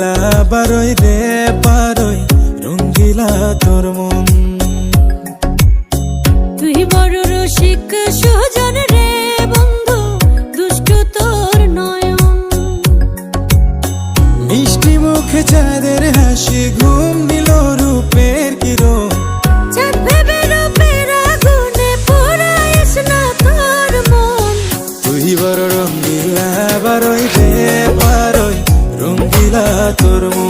পারই রে পারই রঙ্গিলা তোর মন তুই বড় রসিক সুজন রে বন্ধু দুষ্ট তোর নয়ন। মিষ্টি মুখে চাঁদের হাসি ঘুম নিল রূপের কিরণ। মন। তুই বড় রঙ্গিলা বারই রে রঙ্গিলা তোর মন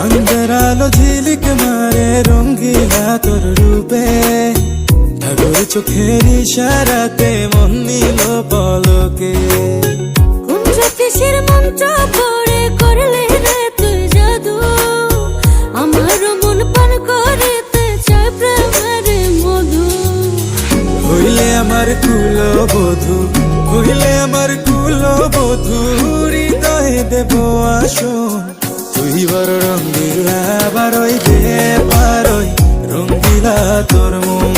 চাঁদের আলো ঝিলিক মারে রঙ্গিলা তোর রূপে। ডাগর চোখের ইশারাতে মন নিল পলকে। জ্যোতিষের মন্ত্র পড়ে করলে রে তুই জাদু। আমার মন পান করিতে চাই প্রেমের মধু। হইলে আমার কুল বধু হইলে আমার কুল বধু হৃদয়ে দেব আসন। বড় রঙ্গিলা বারই দে পারই রঙ্গিলা তোর মন।